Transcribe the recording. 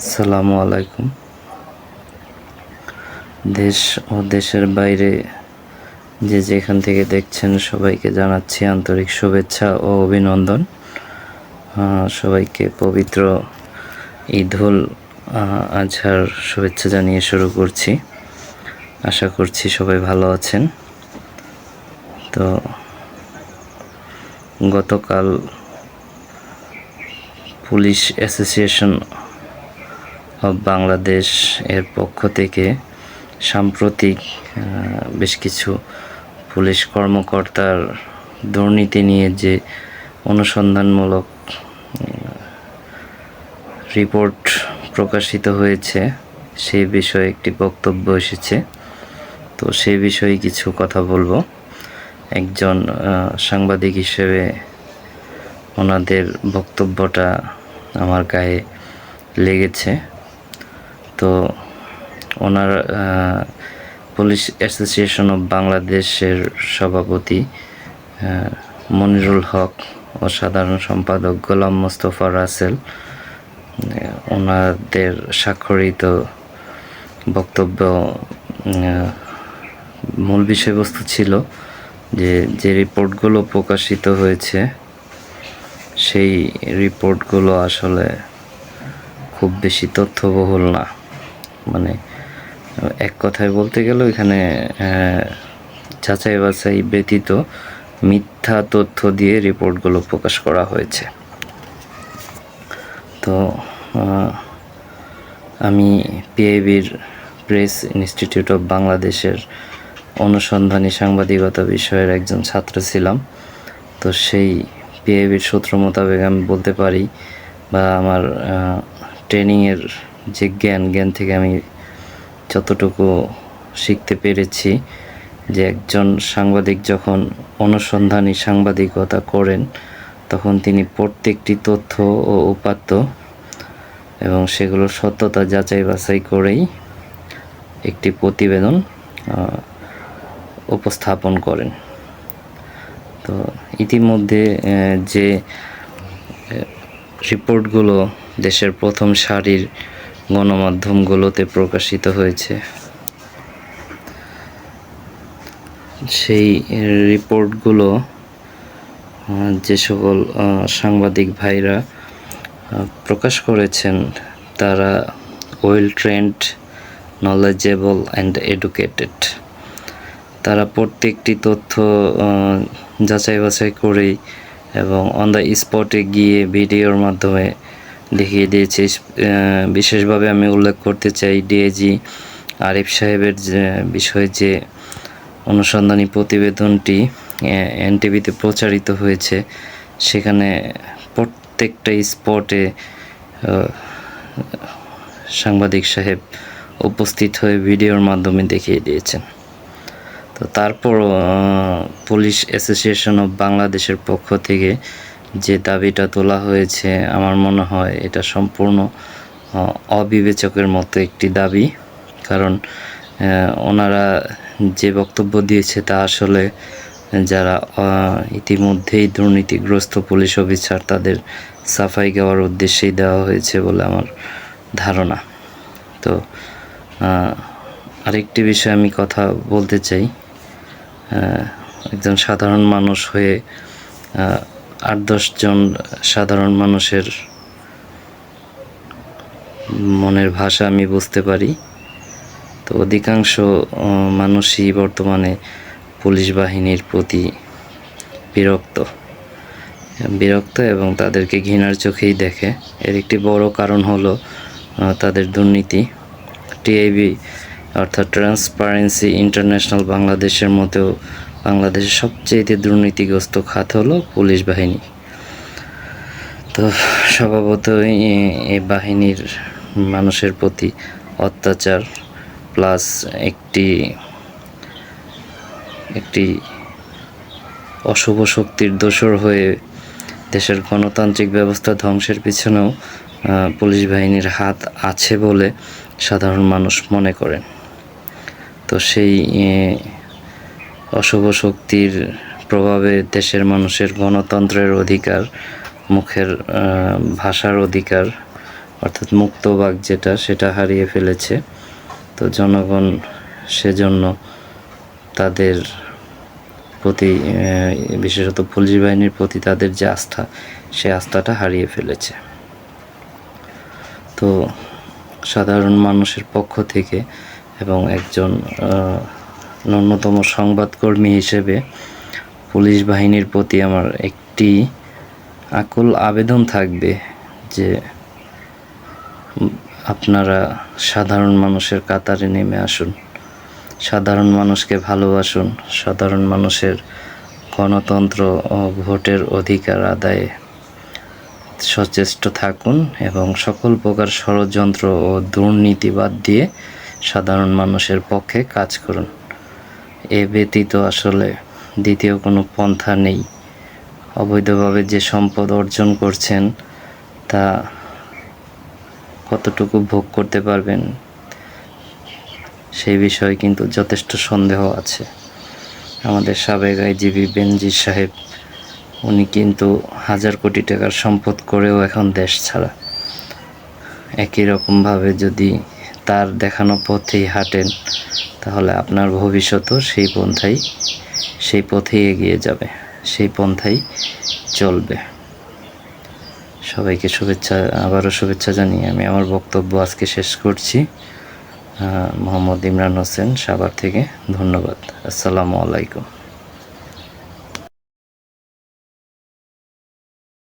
আসসালামু আলাইকুম। দেশ ও দেশের বাইরে যে যেখান থেকে দেখছেন সবাইকে জানাচ্ছি আন্তরিক শুভেচ্ছা ও অভিনন্দন। সবাইকে পবিত্র ঈদুল আজহার শুভেচ্ছা জানিয়ে শুরু করছি। আশা করছি সবাই ভালো আছেন। তো গতকাল পুলিশ অ্যাসোসিয়েশন বাংলাদেশ এর পক্ষ থেকে সাম্প্রতিক বেশ কিছু পুলিশ কর্মকর্তার দুর্নীতি নিয়ে যে অনুসন্ধানমূলক রিপোর্ট প্রকাশিত হয়েছে, সেই বিষয়ে একটি বক্তব্য এসেছে। তো সেই বিষয়ে কিছু কথা বলব। একজন সাংবাদিক হিসেবে ওনাদের বক্তব্যটা আমার গায়ে লেগেছে। তো ওনার পুলিশ অ্যাসোসিয়েশন অফ বাংলাদেশের সভাপতি মনিরুল হক ও সাধারণ সম্পাদক গোলাম মোস্তফা রাসেল ওনাদের স্বাক্ষরিত বক্তব্য মূল বিষয়বস্তু ছিল যে যে রিপোর্টগুলো প্রকাশিত হয়েছে, সেই রিপোর্টগুলো আসলে খুব বেশি তথ্যবহুল না। মানে এক কথায় বলতে গেলে এখানে যাচাই বাছাই ব্যতীত মিথ্যা তথ্য দিয়ে রিপোর্টগুলো প্রকাশ করা হয়েছে। তো আমি পিআইবির প্রেস ইনস্টিটিউট অফ বাংলাদেশের অনুসন্ধানী সাংবাদিকতা বিষয়ের একজন ছাত্র ছিলাম। তো সেই পিআইবির সূত্র মোতাবেক আমি বলতে পারি বা আমার ট্রেনিংয়ের যে জ্ঞান জ্ঞান থেকে আমি যতটুকু শিখতে পেরেছি যে একজন সাংবাদিক যখন অনুসন্ধানী সাংবাদিকতা করেন, তখন তিনি প্রত্যেকটি তথ্য ও উপাত্ত এবং সেগুলোর সত্যতা যাচাই বাছাই করেই একটি প্রতিবেদন উপস্থাপন করেন। তো ইতিমধ্যে যে রিপোর্টগুলো দেশের প্রথম সারির গণমাধ্যমগুলোতে প্রকাশিত হয়েছে। সেই রিপোর্টগুলো যে সকল সাংবাদিক ভাইরা প্রকাশ করেছেন, তারা well trained knowledgeable and educated তারা প্রত্যেকটি তথ্য যাচাই বাছাই করেই এবং অন দ্য স্পটে গিয়ে ভিডিওর মাধ্যমে দেখিয়ে দিয়েছে। বিশেষভাবে আমি উল্লেখ করতে চাই ডিএজি আরিফ সাহেবের বিষয়ে যে অনুসন্ধানী প্রতিবেদনটি এনটিভিতে প্রচারিত হয়েছে সেখানে প্রত্যেকটা স্পটে সাংবাদিক সাহেব উপস্থিত হয়ে ভিডিওর মাধ্যমে দেখিয়ে দিয়েছেন। তো তারপরও আহ, পুলিশ অ্যাসোসিয়েশন অফ বাংলাদেশের পক্ষ থেকে যে দাবিটা তোলা হয়েছে, আমার মনে হয় এটা সম্পূর্ণ অবিবেচকের মতো একটি দাবি। কারণ ওনারা যে বক্তব্য দিয়েছে তা আসলে যারা ইতিমধ্যেই দুর্নীতিগ্রস্ত পুলিশ অফিসার তাদের সাফাই গাওয়ার উদ্দেশ্যেই দেওয়া হয়েছে বলে আমার ধারণা। তো আরেকটি বিষয়ে আমি কথা বলতে চাই। একজন সাধারণ মানুষ হয়ে আট দশজন সাধারণ মানুষের মনের ভাষা আমি বুঝতে পারি। তো অধিকাংশ মানুষই বর্তমানে পুলিশ বাহিনীর প্রতি বিরক্ত। বিরক্ত এবং তাদেরকে ঘৃণার চোখেই দেখে। এর একটি বড় কারণ হলো তাদের দুর্নীতি। টিআইবি, অর্থাৎ ট্রান্সপারেন্সি ইন্টারন্যাশনাল বাংলাদেশের মতেও বাংলাদেশের সবচেয়ে দুর্নীতিগ্রস্ত খাত হলো পুলিশ বাহিনী। তো স্বভাবতই এই বাহিনীর মানুষের প্রতি অত্যাচার প্লাস একটি একটি অশুভ শক্তির দোসর হয়ে দেশের গণতান্ত্রিক ব্যবস্থা ধ্বংসের পিছনেও পুলিশ বাহিনীর হাত আছে বলে সাধারণ মানুষ মনে করেন। তো সেই অশুভ শক্তির প্রভাবে দেশের মানুষের গণতন্ত্রের অধিকার, মুখের ভাষার অধিকার, অর্থাৎ মুক্তবাগ যেটা, সেটা হারিয়ে ফেলেছে। তো জনগণ সেজন্য তাদের প্রতি বিশেষত পুলিশ বাহিনীর প্রতি তাদের যে আস্থা, সে আস্থাটা হারিয়ে ফেলেছে। তো সাধারণ মানুষের পক্ষ থেকে এবং একজন আহ, ন্যূনতম সংবাদকর্মী হিসেবে পুলিশ বাহিনীর প্রতি আমার একটি আকুল আবেদন থাকবে যে আপনারা সাধারণ মানুষের কাতারে নেমে আসুন। সাধারণ মানুষকে ভালোবাসুন। সাধারণ মানুষের গণতন্ত্র ও ভোটের অধিকার আদায়ে সচেষ্ট থাকুন এবং সকল প্রকার ষড়যন্ত্র ও দুর্নীতি বাদ দিয়ে সাধারণ মানুষের পক্ষে কাজ করুন। এ ব্যতীত আসলে দ্বিতীয় কোনো পন্থা নেই। অবৈধভাবে যে সম্পদ অর্জন করছেন, তা কতটুকু ভোগ করতে পারবেন, সেই বিষয়ে কিন্তু যথেষ্ট সন্দেহ আছে। আমাদের সাবেক আইজিবি বেনজির সাহেব, উনি কিন্তু হাজার কোটি টাকার সম্পদ করেও এখন দেশ ছাড়া। একই রকমভাবে যদি তার দেখানো পথেই হাঁটেন, তাহলে আপনার ভবিষ্যতও সেই পন্থাই, সেই পথেই এগিয়ে যাবে, সেই পন্থাই চলবে। সবাইকে শুভেচ্ছা, আবারও শুভেচ্ছা জানিয়ে আমি আমার বক্তব্য আজকে শেষ করছি। মোহাম্মদ ইমরান হোসেন সাভার থেকে, ধন্যবাদ। আসসালামু আলাইকুম।